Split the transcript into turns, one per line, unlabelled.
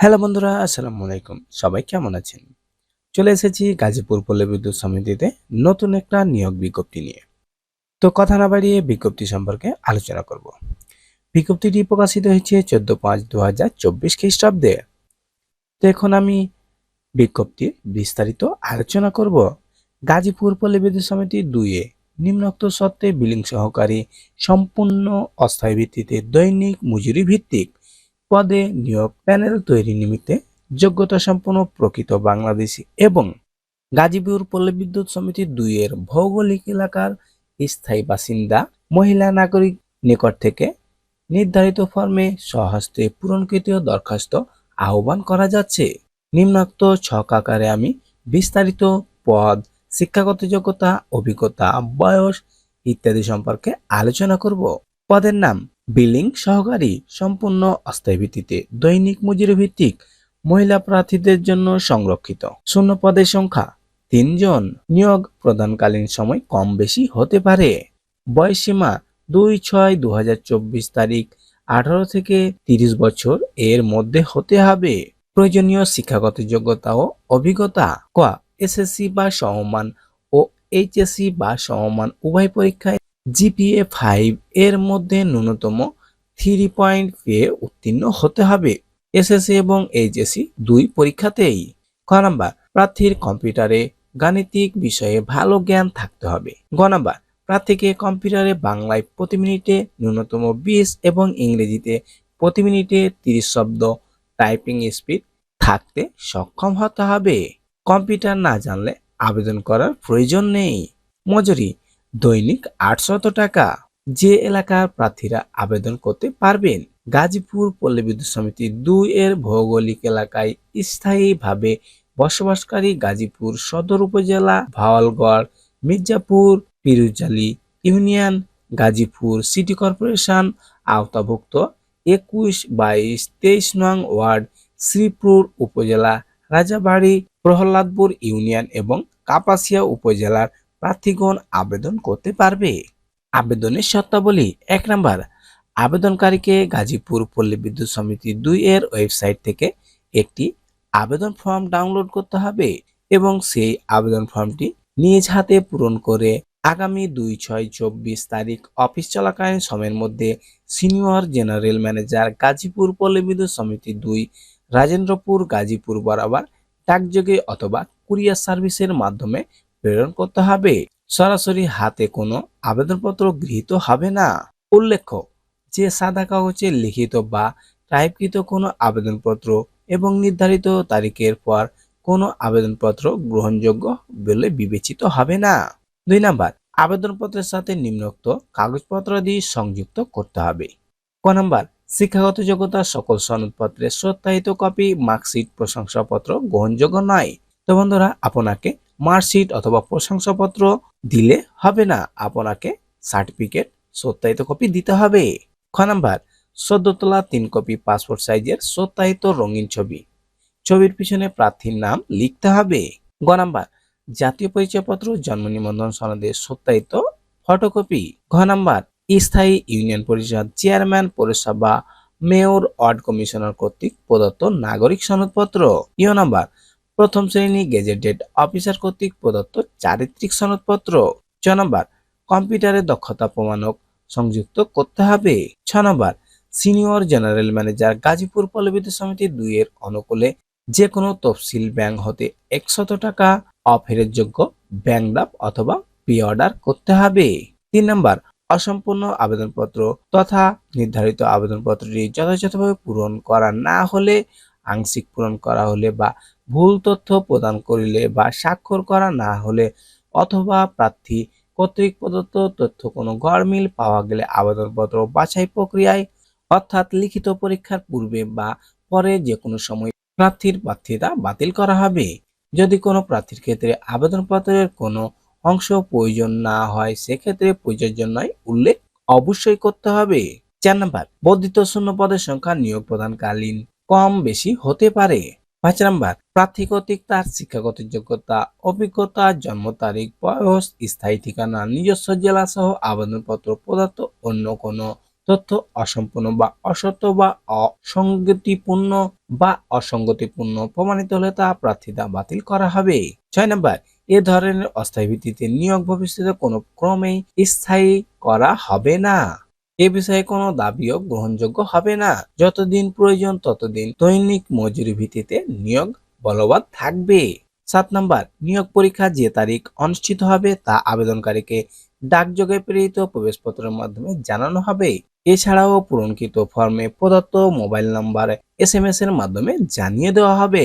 Hello বন্ধুরা, আসসালামু আলাইকুম। সবাই কেমন আছেন? চলে এসেছি গাজীপুর পল্লী বিদ্যুৎ সমিতিতে নতুন একটা নিয়োগ বিজ্ঞপ্তি নিয়ে। তো কথা না বাড়িয়ে বিজ্ঞপ্তি সম্পর্কে আলোচনা করব। বিজ্ঞপ্তিটি প্রকাশিত হয়েছে চোদ্দ পাঁচ দু হাজার চব্বিশ খ্রিস্টাব্দে। তো এখন আমি বিজ্ঞপ্তির বিস্তারিত আলোচনা করব গাজীপুর পল্লী বিদ্যুৎ সমিতি দুইয়ে নিম্নোক্ত সত্ত্বে বিলিং সহকারী সম্পূর্ণ অস্থায়ী ভিত্তিতে দৈনিক মজুরি ভিত্তিক পদে নিয়োগ প্যানেল তৈরি নিমিত্তে যোগ্যতা সম্পন্ন প্রকৃত বাংলাদেশি এবং গাজীপুর পল্লী বিদ্যুৎ সমিতি দুইয়ের ভৌগোলিক এলাকার স্থায়ী বাসিন্দা, মহিলা নাগরিক নিকট থেকে নির্ধারিত ফর্মে স্বহস্তে পূরণকৃত দরখাস্ত আহ্বান করা যাচ্ছে। নিম্নাক্ত ছক আকারে আমি বিস্তারিত পদ, শিক্ষাগত যোগ্যতা, অভিজ্ঞতা, বয়স ইত্যাদি সম্পর্কে আলোচনা করব। পদের নাম বিলিং সহকারী, সম্পূর্ণ অস্থায়ী ভিত্তিতে, দৈনিক মজুরি ভিত্তিক মহিলা প্রার্থীদের জন্য সংরক্ষিত। শূন্য পদের সংখ্যা তিনজন, নিয়োগ প্রদানকালীন সময় কম বেশি হতে পারে। বয়সীমা দুই ছয় দু তারিখ, আঠারো থেকে তিরিশ বছর এর মধ্যে হতে হবে। প্রয়োজনীয় শিক্ষাগত যোগ্যতা ও অভিজ্ঞতা, ক, এসএসসি বা সমমান ও এইচএসসি বা সমমান উভয় পরীক্ষায় জিপিএ ফাইভ এর মধ্যে ন্যূনতম থ্রি পয়েন্ট পেয়ে উত্তীর্ণ হতে হবে। এসএসসি এবং এইচএসসি দুই পরীক্ষাতেই। ক নাম্বার, প্রার্থীর কম্পিউটারে গাণিতিক বিষয়ে ভালো জ্ঞান থাকতে হবে। গ নাম্বার, প্রার্থীকে কম্পিউটারে বাংলায় প্রতি মিনিটে ন্যূনতম বিশ এবং ইংরেজিতে প্রতি মিনিটে তিরিশ শব্দ টাইপিং স্পিড থাকতে সক্ষম হতে হবে। কম্পিউটার না জানলে আবেদন করার প্রয়োজন নেই। মজুরি দৈনিক আটশত টাকা। যে এলাকার প্রার্থীরা আবেদন করতে পারবেন। গাজীপুর পল্লী বিদ্যুৎ সমিতি দুই এর ভৌগোলিক এলাকায় স্থায়ীভাবে বসবাসকারী গাজীপুর সদর উপজেলা Bhawalgarh, Mirzapur, Pirujali union, Gazipur city corporation আওতাভুক্ত একুশ বাইশ তেইশ নং ওয়ার্ড শ্রীপুর উপজেলা, রাজাবাড়ী, প্রহ্লাদপুর ইউনিয়ন এবং কাপাসিয়া উপজেলার প্রার্থীগণ আবেদন করতে পারবে। আবেদনের শর্তাবলী এক নাম্বার, আবেদনকারীকে গাজীপুর পল্লী বিদ্যুৎ সমিতি দুই এর ওয়েবসাইট থেকে একটি আবেদন ফর্ম ডাউনলোড করতে হবে এবং সেই আবেদন ফর্মটি নিজ হাতে পূরণ করে আগামী দুই ছয় চব্বিশ তারিখ অফিস চলাকালীন সময়ের মধ্যে সিনিয়র জেনারেল ম্যানেজার গাজীপুর পল্লী বিদ্যুৎ সমিতি দুই, রাজেন্দ্রপুর গাজীপুর বরাবর ডাকযোগে অথবা কুরিয়ার সার্ভিসের মাধ্যমে প্রেরণ করতে হবে। সরাসরি হাতে কোনো আবেদনপত্র গৃহীত হবে না। উল্লেখ্য, যে সাদা কাগজে লিখিত বা টাইপকৃত কোনো আবেদনপত্র এবং নির্ধারিত তারিখের পর কোনো আবেদনপত্র গ্রহণযোগ্য বলে বিবেচিত হবে না। দুই নাম্বার, আবেদনপত্রের সাথে নিম্নোক্ত কাগজপত্র দিয়ে সংযুক্ত করতে হবে। ক নাম্বার, শিক্ষাগত যোগ্যতা সকল সনদপত্রের সত্যায়িত কপি, মার্কশিট, প্রশংসাপত্র গ্রহণযোগ্য নয়। তো বন্ধুরা, আপনাকে মার্কশিট অথবা প্রশংসাপত্র দিলে হবে না। আপনাকে সার্টিফিকেট সত্যায়িত কপি দিতে হবে। খ নাম্বার সদ্য তোলা তিন কপি পাসপোর্ট সাইজের সত্যায়িত রঙিন ছবি। ছবির পিছনে প্রার্থীর নাম লিখতে হবে। গ নাম্বার, জাতীয় পরিচয়পত্র, জন্ম নিবন্ধন সনদের সত্যায়িত ফটোকপি। ঘ নাম্বার, স্থায়ী ইউনিয়ন পরিষদ চেয়ারম্যান, পৌরসভা, মেয়র, ওয়ার্ড কমিশনার কর্তৃক প্রদত্ত নাগরিক সনদপত্র। ইয় নাম্বার প্রথম শ্রেণি গেজেটেড অফিসার কর্তৃক প্রদত্ত চারিত্রিক সনদপত্র। ছ নম্বর, কম্পিউটারে দক্ষতা প্রমাণক সংযুক্ত করতে হবে। ছ নম্বর, সিনিয়র জেনারেল ম্যানেজার গাজীপুর পল্লবিদ্যুৎ সমিতি দুই এর অনুকূলে যে কোনো তফসিল ব্যাংক হতে একশত টাকা অফেরের যোগ্য ব্যাংক ডাব অথবা পি অর্ডার করতে হবে। তিন নম্বর, অসম্পূর্ণ আবেদনপত্র তথা নির্ধারিত আবেদনপত্রটি যথাযথভাবে পূরণ করা না হলে, আংশিক পূরণ করা হলে বা ভুল তথ্য প্রদান করিলে বা স্বাক্ষর করা না হলে অথবা প্রার্থী কর্তৃক প্রদত্ত তথ্য কোনো গড়মিল পাওয়া গেলে আবেদনপত্র বাছাই প্রক্রিয়ায়, অর্থাৎ লিখিত পরীক্ষার পূর্বে বা পরে যে কোনো সময় প্রার্থীর প্রার্থিতা বাতিল করা হবে। যদি কোনো প্রার্থীর ক্ষেত্রে আবেদনপত্রের কোনো অংশ প্রয়োজন না হয়, সেক্ষেত্রে প্রযোজ্য নয় উল্লেখ অবশ্যই করতে হবে। চার নাম্বার, বর্ধিত শূন্য পদের সংখ্যা নিয়োগ প্রদানকালীন কম বেশি হতে পারে। পাঁচ নাম্বার প্রার্থী কর্তৃক তার শিক্ষাগত যোগ্যতা, অভিজ্ঞতা, জন্ম তারিখ, বয়স, স্থায়ী ঠিকানা, নিজস্ব জেলা সহ আবেদনপত্র প্রদত্ত অন্য কোনো তথ্য অসম্পূর্ণ বা অসত্য বা অসঙ্গতিপূর্ণ বা অসঙ্গতিপূর্ণ প্রমাণিত হলে তা প্রার্থিতা বাতিল করা হবে। ছয় নম্বর, এ ধরনের অস্থায়ী ভিত্তিতে নিয়োগ ভবিষ্যতে কোনো ক্রমেই স্থায়ী করা হবে না। এ বিষয়ে কোনো দাবিও গ্রহণযোগ্য হবে না। যতদিন প্রয়োজন ততদিন দৈনিক মজুরি ভিত্তিতে নিয়োগ বলবৎ থাকবে। সাত নম্বর, নিয়োগ পরীক্ষা যে তারিখ অনুষ্ঠিত হবে তা আবেদনকারীকে ডাকযোগে প্রেরিত প্রবেশপত্রের মাধ্যমে জানানো হবে। এছাড়াও পূরণকৃত ফর্মে প্রদত্ত মোবাইল নাম্বার, এস এর মাধ্যমে জানিয়ে দেওয়া হবে।